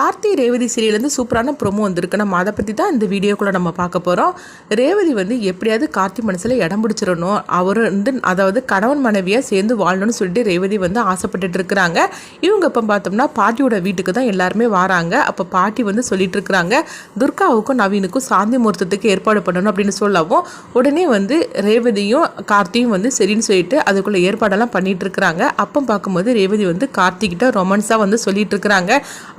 கார்த்தி ரேவதி சீரியலேருந்து சூப்பரான ப்ரொமோ வந்திருக்கு. நம்ம அதை பற்றி தான் இந்த வீடியோக்குள்ளே நம்ம பார்க்க போகிறோம் ரேவதி வந்து எப்படியாவது கார்த்தி மனசில் இடம் பிடிச்சிடணும். அவர் வந்து அதாவது கணவன் மனைவியாக சேர்ந்து வாழணும்னு சொல்லிட்டு ரேவதி வந்து ஆசைப்பட்டுட்டு இருக்கிறாங்க. இவங்க இப்போ பார்த்தோம்னா பாட்டியோட வீட்டுக்கு தான் எல்லாருமே வராங்க. அப்போ பாட்டி வந்து சொல்லிட்டு இருக்கிறாங்க துர்காவுக்கும் நவீனுக்கும் சாந்தி முகூர்த்தத்துக்கு ஏற்பாடு பண்ணணும் அப்படின்னு சொல்லவும் உடனே வந்து ரேவதியும் கார்த்தியும் வந்து சரின்னு சொல்லிட்டு அதுக்குள்ளே ஏற்பாடெல்லாம் பண்ணிட்டு இருக்கிறாங்க. அப்போ பார்க்கும்போது ரேவதி வந்து கார்த்திகிட்ட ரொமான்ஸாக வந்து சொல்லிட்டு இருக்கிறாங்க.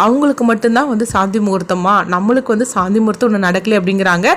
அவங்களுக்கு மட்டும்தான் வந்து சாந்தி முகூர்த்தமா? நம்மளுக்கு வந்து சாந்தி முகூர்த்தம் ஒன்று நடக்கலை அப்படிங்கிறாங்க.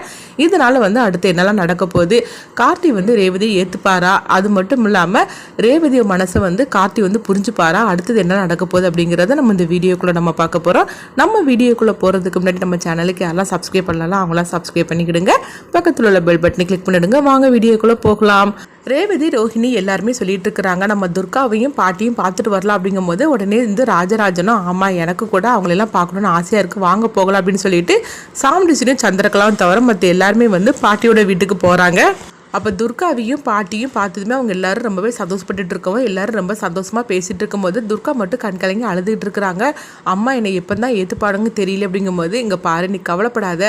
இதனால் வந்து அடுத்து என்னெல்லாம் நடக்க போகுது? கார்த்தி வந்து ரேவதியை ஏற்றுப்பாரா அது மட்டும் இல்லாமல் ரேவதியை மனசை வந்து கார்த்தி வந்து புரிஞ்சுப்பாரா? அடுத்தது என்ன நடக்க போகுது அப்படிங்கிறத நம்ம இந்த வீடியோக்குள்ளே நம்ம பார்க்க போகிறோம் நம்ம வீடியோக்குள்ளே போகிறதுக்கு முன்னாடி நம்ம சேனலுக்கு யாரெல்லாம் சப்ஸ்கிரைப் பண்ணலாம் அவங்களாம் சப்ஸ்கிரைப் பண்ணிக்கிடுங்க. பக்கத்தில் உள்ள பெல் பட்டனை கிளிக் பண்ணிடுங்க. வாங்க வீடியோக்குள்ளே போகலாம். ரேவதி ரோஹிணி எல்லாருமே சொல்லிட்டு இருக்கிறாங்க நம்ம துர்காவையும் பாட்டியும் பார்த்துட்டு வரலாம் அப்படிங்கும்போது உடனே இந்த ராஜராஜனும் ஆமாம் எனக்கு கூட அவங்களெல்லாம் பார்க்கணுன்னு ஆசையாக இருக்குது வாங்க போகலாம் அப்படின்னு சொல்லிட்டு சாமுண்டிசினும் சந்திரகலாவும் தவிர மற்ற எல்லாருமே வந்து பாட்டியோட வீட்டுக்கு போகிறாங்க அப்போ துர்காவையும் பாட்டியும் பார்த்ததுமே அவங்க எல்லாரும் ரொம்பவே சந்தோஷப்பட்டுட்டு இருக்கவும் எல்லாரும் ரொம்ப சந்தோஷமாக பேசிகிட்டு இருக்கும்போது துர்கா மட்டும் கண்கலங்கி அழுதுகிட்டு இருக்கிறாங்க அம்மா என்னை எப்போ தான் ஏற்றுப்பாடுங்க தெரியல அப்படிங்கும்போது இங்கே பாரு நீ கவலைப்படாத.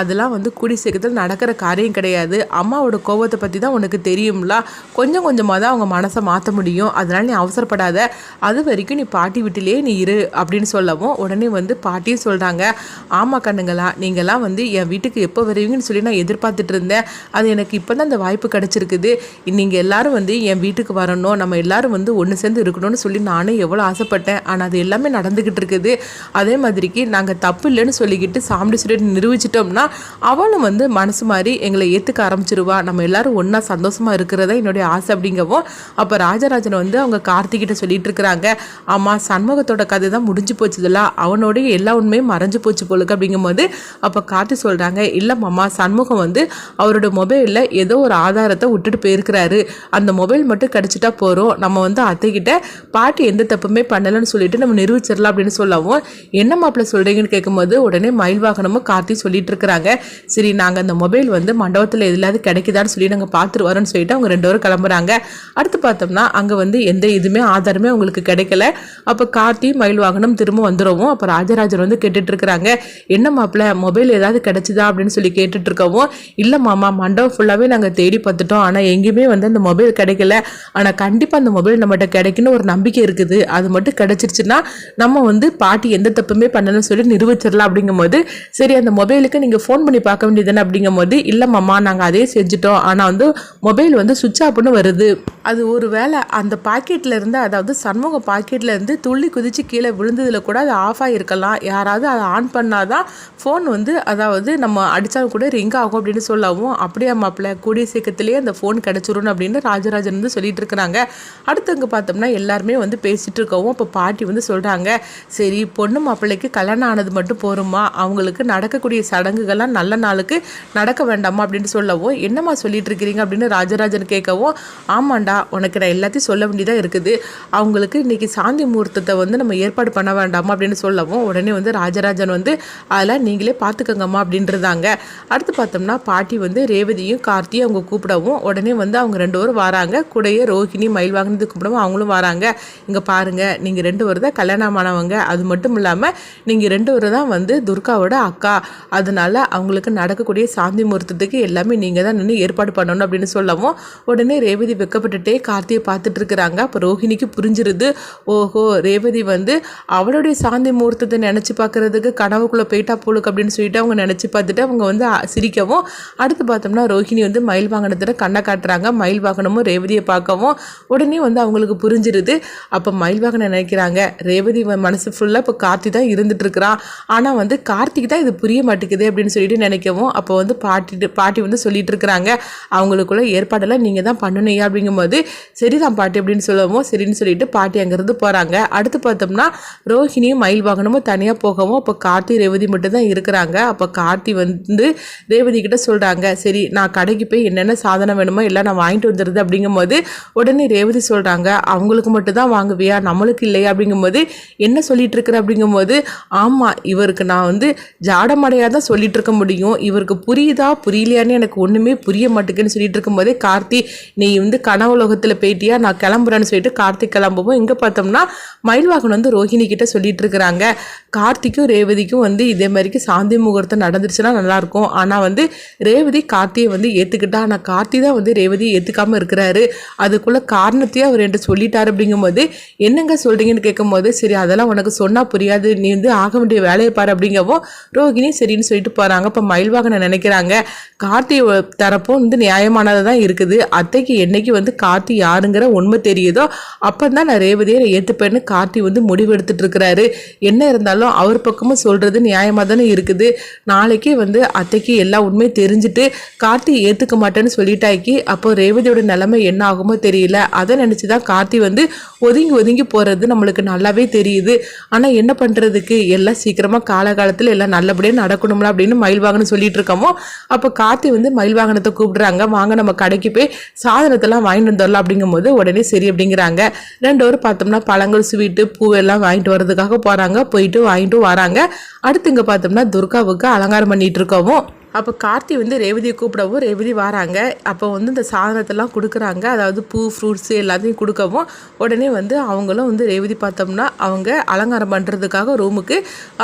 அதெல்லாம் வந்து கூடி சீக்கிரத்தில் நடக்கிற காரியம் கிடையாது. அம்மாவோட கோபத்தை பற்றி தான் உனக்கு தெரியும்ல. கொஞ்சம் கொஞ்சமாக தான் அவங்க மனசை மாற்ற முடியும். அதனால் நீ அவசரப்படாத. அது வரைக்கும் நீ பாட்டி வீட்டிலே நீ இரு அப்படின்னு சொல்லவும் உடனே வந்து பாட்டியும் சொல்கிறாங்க ஆமாம் கண்ணுங்களா நீங்களாம் வந்து என் வீட்டுக்கு எப்போ வருவீங்கன்னு சொல்லி நான் எதிர்பார்த்துட்டு இருந்தேன் அது எனக்கு இப்போ தான் அந்த வாய்ப்பு கிடச்சிருக்குது. நீங்கள் எல்லாரும் வந்து என் வீட்டுக்கு வரணும். நம்ம எல்லாரும் வந்து ஒன்று சேர்ந்து இருக்கணும்னு சொல்லி நானே எவ்வளோ ஆசைப்பட்டேன். ஆனால் அது எல்லாமே நடந்துக்கிட்டு இருக்குது. அதே மாதிரிக்கு நாங்கள் தப்பு இல்லைன்னு சொல்லிக்கிட்டு சாமிடி சொல்லிட்டு நிரூபிச்சிட்டோம்னா அவளும் வந்து மனசு மாதிரி எங்களை ஏற்றுக்க ஆரம்பிச்சிருவா. நம்ம எல்லாரும் ஒன்றா சந்தோஷமாக இருக்கிறதா என்னுடைய ஆசை அப்படிங்கவும் அப்போ ராஜராஜன் வந்து அவங்க கார்த்திகிட்ட சொல்லிட்டு இருக்கிறாங்க. ஆமாம் சண்முகத்தோட கதை தான் முடிஞ்சு போச்சுதுல. அவனோடைய எல்லா உண்மையும் மறைஞ்சு போச்சு போலுக்கு அப்படிங்கும்போது அப்போ கார்த்தி சொல்கிறாங்க இல்லை மாமா சண்முகம் வந்து அவரோட மொபைலில் ஏதோ ஒரு ஆதாரத்தை விட்டுட்டு போயிருக்கிறாரு. அந்த மொபைல் மட்டும் கிடச்சிட்டா போகிறோம் நம்ம வந்து அத்தைக்கிட்ட பாட்டி எந்த தப்புமே பண்ணலைன்னு சொல்லிட்டு நம்ம நிரூபிச்சிடலாம் அப்படின்னு சொல்லவும் என்ன மாப்பிள்ள சொல்கிறீங்கன்னு கேட்கும்போது உடனே மயில் வாகனமும் கார்த்தி சொல்லிட்டு இருக்கிறாங்க. சரி நாங்கள் அந்த மொபைல் வந்து மண்டபத்தில் எதுலாவது கிடைக்குதான்னு சொல்லி நாங்கள் பார்த்துட்டு வரோன்னு சொல்லிட்டு அவங்க ரெண்டு பேரும் கிளம்புறாங்க. அடுத்து பார்த்தோம்னா அங்கே வந்து எந்த இதுவுமே ஆதாரமே அவங்களுக்கு கிடைக்கல. அப்போ கார்த்தி மயில் வாகனம் திரும்ப வந்துடவும் அப்போ ராஜராஜர் வந்து கேட்டுட்டு இருக்கிறாங்க. என்ன மாப்பிள்ள மொபைல் ஏதாவது கிடைச்சிதா? அப்படின்னு சொல்லி கேட்டுட்டு இருக்கவும் இல்லை மாமா மண்டபம் ஃபுல்லாகவே நாங்கள் தேடி பார்த்துட்டோம். ஆனால் எங்கேயுமே வந்து அந்த மொபைல் கிடைக்கல. ஆனால் கண்டிப்பாக அந்த மொபைல் நம்மகிட்ட கிடைக்குன்னு ஒரு நம்பிக்கை இருக்குது. அது மட்டும் கிடைச்சிருச்சுன்னா நம்ம வந்து பாட்டி எந்த தப்புமே பண்ணலன்னு சொல்லி நிரூபிச்சிடலாம் அப்படிங்கும்போது சரி அந்த மொபைலுக்கு நீங்கள் ஃபோன் பண்ணி பார்க்க வேண்டியதுன்னு அப்படிங்கும்போது இல்லை மாமா நாங்கள் அதே செஞ்சுட்டோம். ஆனால் வந்து மொபைல் வந்து சுவிட்ச் ஆஃப்னு வருது. அது ஒரு வேளை அந்த பாக்கெட்டில் இருந்து அதாவது சண்முக பாக்கெட்டில் இருந்து துள்ளி குதித்து கீழே விழுந்ததில் கூட அது ஆஃப் ஆகிருக்கலாம் யாராவது அதை ஆன் பண்ணாதான் ஃபோன் வந்து அதாவது நம்ம அடித்தாலும் கூட ரிங் ஆகும் அப்படின்னு சொல்லவும் அப்படியே மாப்பிள்ள கூடிய சீக்கிரத்திலேயே அந்த ஃபோன் கிடச்சிரும் அப்படின்னு ராஜராஜன் வந்து சொல்லிட்டு இருக்கிறாங்க. அடுத்து அங்கே பார்த்தோம்னா எல்லாருமே வந்து பேசிகிட்டு இருக்கவும் இப்போ பாட்டி வந்து சொல்கிறாங்க சரி பொண்ணு மாப்பிள்ளைக்கு கல்யாணம் ஆனது மட்டும் போருமா? அவங்களுக்கு நடக்கக்கூடிய சடங்குகள்லாம் நல்ல நாளுக்கு நடக்க வேண்டாமா? அப்படின்னு சொல்லவும் என்னம்மா சொல்லிட்டு இருக்கிறீங்க? அப்படின்னு ராஜராஜன் கேட்கவும் ஆமாண்டா உனக்கு நான் எல்லாத்தையும் சொல்ல வேண்டியதாக இருக்குது. அவங்களுக்கு இன்னைக்கு சாந்தி முகூர்த்தத்தை வந்து நம்ம ஏற்பாடு பண்ண வேண்டாமா? அப்படின்னு சொல்லவும் உடனே வந்து ராஜராஜன் வந்து அதெல்லாம் நீங்களே பார்த்துக்கங்கம்மா அப்படின்றதாங்க. அடுத்து பார்த்தோம்னா பாட்டி வந்து ரேவதியும் கார்த்தியும் அவங்க கூப்பிடவும் உடனே வந்து அவங்க ரெண்டு பேரும் வராங்க. கூடயே ரோஹிணி மயில் வாங்கினது கூப்பிடவும் அவங்களும் வராங்க. இங்கே பாருங்கள் நீங்கள் ரெண்டு பேரும் தான் கல்யாணமானவங்க. அது மட்டும் இல்லாமல் நீங்கள் ரெண்டு பேரும் தான் வந்து துர்காவோட அக்கா. அதனால அவங்களுக்கு நடக்கக்கூடிய சாந்தி முகூர்த்தத்துக்கு எல்லாமே நீங்கள் தான் நின்று ஏற்பாடு பண்ணணும் அப்படின்னு சொல்லவும் உடனே ரேவதி வெக்கப்பட்டுட்டே கார்த்தியை பார்த்துட்டு இருக்கிறாங்க. அப்போ ரோஹிணிக்கு புரிஞ்சிருது ஓஹோ ரேவதி வந்து அவளுடைய சாந்தி முகூர்த்தத்தை நினச்சி பார்க்கறதுக்கு கனவுக்குள்ளே போயிட்டா போலுக்கு அப்படின்னு சொல்லிட்டு அவங்க நினச்சி பார்த்துட்டு அவங்க வந்து சிரிக்கவும் அடுத்து பார்த்தோம்னா ரோஹிணி வந்து மயில் வாகனத்தில் கண்ணை காட்டுறாங்க. மயில் வாகனமும் ரேவதியை பார்க்கவும் உடனே வந்து அவங்களுக்கு புரிஞ்சிருது. அப்போ மயில் வாகனம் நினைக்கிறாங்க. ரேவதி வ- மனசு ஃபுல்லாக இப்போ கார்த்தி தான் இருந்துட்டுருக்குறான் ஆனால் வந்து கார்த்திக் தான் இது புரிய மாட்டேங்குது அப்படின்னு சொல்லிட்டு நினைக்கவும் அப்போ வந்து பாட்டி பாட்டி வந்து சொல்லிட்டு இருக்கிறாங்க. அவங்களுக்குள்ள ஏற்பாடெல்லாம் நீங்கள் தான் பண்ணணையா அப்படிங்கும்போது சரிதான் பாட்டி அப்படின்னு சொல்லவும் சரின்னு சொல்லிட்டு பாட்டி அங்கேருந்து போகிறாங்க அடுத்து பார்த்தோம்னா ரோஹிணியும் மயில் வாகனமும் தனியாக போகவும் அப்போ கார்த்தி ரேவதி மட்டும் தான் இருக்கிறாங்க. அப்போ கார்த்தி வந்து ரேவதி கிட்ட சொல்கிறாங்க சரி நான் கடைக்கு போய் என்ன என்னென்ன சாதனம் வேணுமோ எல்லாம் நான் வாங்கிட்டு வந்துடுது அப்படிங்கும்போது உடனே ரேவதி சொல்கிறாங்க அவங்களுக்கு மட்டும் தான் வாங்குவியா? நம்மளுக்கு இல்லையா? அப்படிங்கும்போது என்ன சொல்லிட்டு இருக்கிற? அப்படிங்கும்போது ஆமாம் இவருக்கு நான் வந்து ஜாடமடையாக தான் சொல்லிட்டு இருக்க முடியும். இவருக்கு புரியுதா? புரியலையான்னு எனக்கு ஒன்றுமே புரிய மாட்டேங்குன்னு சொல்லிட்டு இருக்கும்போதே கார்த்தி நீ வந்து கனவுலோகத்தில் போயிட்டியா? நான் கிளம்புறேன்னு சொல்லிட்டு கார்த்திக் கிளம்புவோம் இங்கே பார்த்தோம்னா மயில்வாகன் வந்து ரோஹிணி கிட்ட சொல்லிட்டு இருக்கிறாங்க. கார்த்திக்கும் ரேவதிக்கும் வந்து இதே மாதிரிக்கு சாந்தி முகூர்த்தம் நடந்துருச்சுன்னா நல்லாயிருக்கும் ஆனால் வந்து ரேவதி கார்த்தியை வந்து ஏற்றுக்கிட்டா ஆனால் கார்த்தி தான் வந்து ரேவதியை ஏற்றுக்காமல் இருக்கிறாரு. அதுக்குள்ளே காரணத்தையும் அவர் என்கிட்ட சொல்லிட்டார் அப்படிங்கும்போது என்னங்க சொல்கிறீங்கன்னு கேட்கும்போது சரி அதெல்லாம் உனக்கு சொன்னால் புரியாது. நீ வந்து ஆக வேண்டிய வேலையை பாரு அப்படிங்கவும் ரோகிணி சரின்னு சொல்லிட்டு போகிறாங்க இப்போ மயில்வாகனை நினைக்கிறாங்க? கார்த்தி தரப்பும் வந்து நியாயமானதாக தான் இருக்குது. அத்தைக்கு என்னைக்கு வந்து கார்த்தி யாருங்கிற உண்மை தெரியுதோ அப்போ தான் நான் ரேவதியை ஏற்றுப்பேன்னு கார்த்தி வந்து முடிவு எடுத்துட்டு இருக்கிறாரு. என்ன இருந்தாலும் அவர் பக்கமும் சொல்கிறது நியாயமாக தானே இருக்குது. நாளைக்கே வந்து அத்தைக்கு எல்லா உண்மையும் தெரிஞ்சுட்டு கார்த்தி ஏற்றுக்க மாட்டேன்னு சொல்லிட்டாக்கி அப்போ ரேவதியோட நிலைமை என்ன ஆகுமோ தெரியல. அதை நினச்சி தான் கார்த்தி வந்து ஒதுங்கி ஒதுங்கி போகிறது நம்மளுக்கு நல்லாவே தெரியுது. ஆனால் என்ன பண்ணுறதுக்கு எல்லாம் சீக்கிரமாக காலகாலத்தில் எல்லாம் நல்லபடியாக நடக்கணும்ல அப்படின்னு மயில் வாகனம் சொல்லிட்டு இருக்கோமோ அப்போ கார்த்தி வந்து மயில் வாகனத்தை கூப்பிடுறாங்க. வாங்க நம்ம கடைக்கு போய் சாதனத்தெல்லாம் வாங்கிட்டு வந்துடலாம் அப்படிங்கும்போது உடனே சரி அப்படிங்கிறாங்க. ரெண்டு பேரும் பார்த்தோம்னா பழங்கள் ஸ்வீட்டு பூவெல்லாம் வாங்கிட்டு வர்றதுக்காக போகிறாங்க போயிட்டு வாங்கிட்டு வராங்க. அடுத்து இங்கே பார்த்தோம்னா துர்காவுக்கு அலங்காரம் பண்ணிட்டு இருக்கவும் அப்போ கார்த்தி வந்து ரேவதியை கூப்பிடவும் ரேவதி வராங்க. அப்போ வந்து இந்த சாதனத்தெல்லாம் கொடுக்குறாங்க. அதாவது பூ ஃப்ரூட்ஸ் எல்லாத்தையும் கொடுக்கவும் உடனே வந்து அவங்களும் வந்து ரேவதி பார்த்தோம்னா அவங்க அலங்காரம் பண்ணுறதுக்காக ரூமுக்கு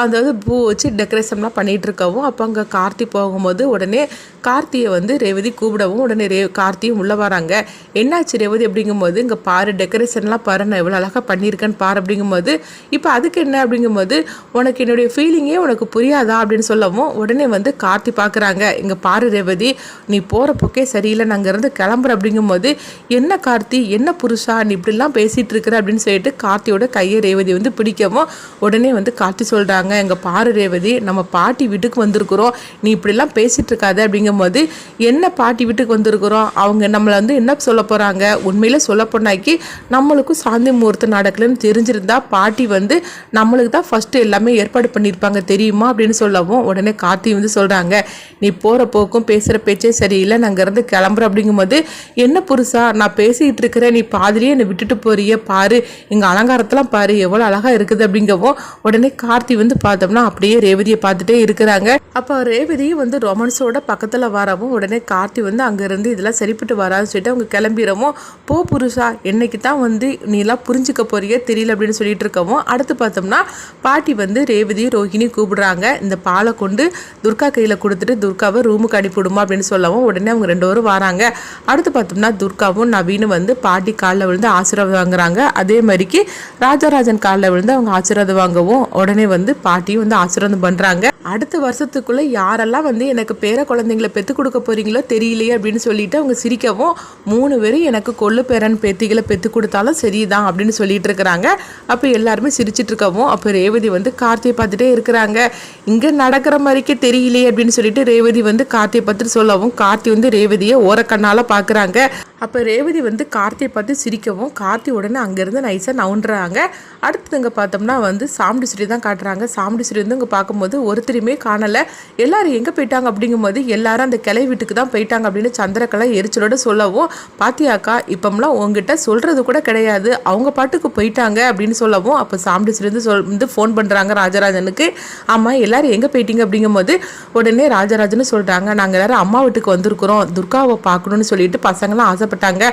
அதாவது பூ வச்சு டெக்கரேஷன்லாம் பண்ணிகிட்டு இருக்கவும் அப்போ அங்கே கார்த்தி போகும்போது உடனே கார்த்தியை வந்து ரேவதி கூப்பிடவும் உடனே ரே கார்த்தியும் உள்ளே வராங்க. என்னாச்சு ரேவதி அப்படிங்கும்போது இங்கே பாரு டெக்கரேஷன்லாம் பாரு நான் எவ்வளோ அழகாக பண்ணியிருக்கேன்னு பாரு அப்படிங்கும்போது இப்போ அதுக்கு என்ன? அப்படிங்கும்போது உனக்கு என்னுடைய ஃபீலிங்கே உனக்கு புரியாதா? அப்படின்னு சொல்லவும் உடனே வந்து கார்த்தி பார்க்குறாங்க இங்கே பாரு ரேவதி நீ போகிற போக்கே சரியில்லை நான் அங்கேருந்து கிளம்புற அப்படிங்கும்போது என்ன கார்த்தி? என்ன புருஷா? நீ இப்படிலாம் பேசிகிட்டு இருக்கிற அப்படின்னு சொல்லிட்டு கார்த்தியோட கையை ரேவதி வந்து பிடிக்கவும் உடனே வந்து கார்த்தி சொல்கிறாங்க எங்கள் பாரு ரேவதி நம்ம பாட்டி வீட்டுக்கு வந்திருக்கிறோம். நீ இப்படிலாம் பேசிகிட்டு இருக்காது அப்படிங்கும்போது என்ன பாட்டி வீட்டுக்கு வந்திருக்கிறோம்? அவங்க நம்மளை வந்து என்ன சொல்ல போகிறாங்க உண்மையில் சொல்ல போனாக்கி நம்மளுக்கும் சாந்தி முகூர்த்தம் நடக்கலன்னு தெரிஞ்சிருந்தா பாட்டி வந்து நம்மளுக்கு தான் ஃபஸ்ட்டு எல்லாமே ஏற்பாடு பண்ணியிருப்பாங்க தெரியுமா? அப்படின்னு சொல்லவும் உடனே கார்த்தி வந்து சொல்கிறாங்க நீ போகிற போக்கும் பேசுகிற பேச்சே சரியில்லை. நான் அங்கேருந்து கிளம்புற அப்படிங்கும்போது என்ன புருஷா? நான் பேசிக்கிட்டு இருக்கிறேன். நீ பாதிரியே என்னை விட்டுட்டு போறிய. பாரு எங்கள் அலங்காரத்தெலாம் பாரு. எவ்வளோ அழகாக இருக்குது. அப்படிங்கவும் உடனே கார்த்தி வந்து பார்த்தோம்னா அப்படியே ரேவதியை பார்த்துட்டே இருக்கிறாங்க. அப்போ ரேவதியும் வந்து ரொமான்ஸோட பக்கத்தில் வரவும் உடனே கார்த்தி வந்து அங்கேருந்து இதெல்லாம் சரிப்பட்டு வராதுன்னு சொல்லிட்டு அவங்க கிளம்பிடவும் போ புருஷா. என்னைக்கு தான் வந்து நீலாம் புரிஞ்சுக்க போறிய தெரியல. அப்படின்னு சொல்லிட்டு இருக்கவும் அடுத்து பார்த்தோம்னா பாட்டி வந்து ரேவதி ரோஹிணி கூப்பிடுறாங்க. இந்த பாலை கொண்டு துர்கா கையில் கொடுத்துட்டு துர்காவை ரூமுக்கு அனுப்பிவிடுமா அப்படின்னு சொல்லவும் உடனே அவங்க ரெண்டு பேரும் வராங்க. அடுத்து பார்த்தோம்னா துர்காவும் நவீனும் வந்து பாட்டி காலில் விழுந்து ஆசீர்வாதம் வாங்குறாங்க. அதே மாதிரிக்கு ராஜராஜன் காலில் விழுந்து அவங்க ஆசீர்வாதம் வாங்கவும் உடனே வந்து பாட்டியும் வந்து ஆசீர்வாதம் பண்ணுறாங்க அடுத்த வருஷத்துக்குள்ளே யாரெல்லாம் வந்து எனக்கு பேர குழந்தைங்களை பெற்று கொடுக்க போகிறீங்களோ தெரியலையே அப்படின்னு சொல்லிட்டு அவங்க சிரிக்கவும் மூணு பேரும் எனக்கு கொள்ளு பேரன் பேத்திகளை பெற்று கொடுத்தாலும் சரிதான் அப்படின்னு சொல்லிட்டு இருக்கிறாங்க. அப்போ எல்லாருமே சிரிச்சிட்டு இருக்கவும் அப்போ ரேவதி வந்து கார்த்தியை பார்த்துட்டே இருக்கிறாங்க. இங்கே நடக்கிற மாதிரிக்கே தெரியலையே அப்படின்னு சொல்லிட்டு ரேவதி வந்து கார்த்தியை பார்த்துட்டு சொல்லவும் கார்த்தி வந்து ரேவதியை ஓரக்கண்ணால் பார்க்குறாங்க அப்போ ரேவதி வந்து கார்த்தியை பார்த்து சிரிக்கவும் கார்த்தி உடனே அங்கேருந்து நைஸாக நவுண்டுறாங்க அடுத்ததுங்க பார்த்தோம்னா வந்து சாமுண்டிஸ்வரி தான் காட்டுறாங்க. சாமுண்டிஸ்வரி வந்து இங்கே பார்க்கும்போது யாரையுமே காணலை. எல்லாரும் எங்கே போயிட்டாங்க அப்படிங்கும்போது எல்லாரும் அந்த கிளை வீட்டுக்கு தான் போயிட்டாங்க அப்படின்னு சந்திரகலை எரிச்சலோட சொல்லவும் பாத்தியாக்கா இப்போம்லாம் உங்ககிட்ட சொல்கிறது கூட கிடையாது. அவங்க பாட்டுக்கு போயிட்டாங்க அப்படின்னு சொல்லவும் அப்போ சாம்பிடிச்சிருந்து வந்து சொல் வந்து ஃபோன் பண்ணுறாங்க ராஜராஜனுக்கு. ஆமாம் எல்லாரும் எங்கே போயிட்டீங்க அப்படிங்கும்போது உடனே ராஜராஜன் சொல்கிறாங்க நாங்கள் எல்லாரும் அம்மா வீட்டுக்கு வந்திருக்கிறோம். துர்காவை பார்க்கணும்னு சொல்லிட்டு பசங்களாம் ஆசைப்பட்டாங்க.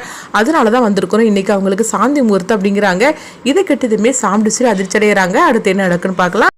அதனால தான் வந்திருக்கிறோம். இன்றைக்கி அவங்களுக்கு சாந்தி முகூர்த்தம் அப்படிங்கிறாங்க. இதை கெட்டதுமே சாமுண்டிஸ்வரி அதிர்ச்சியடைகிறாங்க. அடுத்து என்ன நடக்குன்னு பார்க்கலாம்.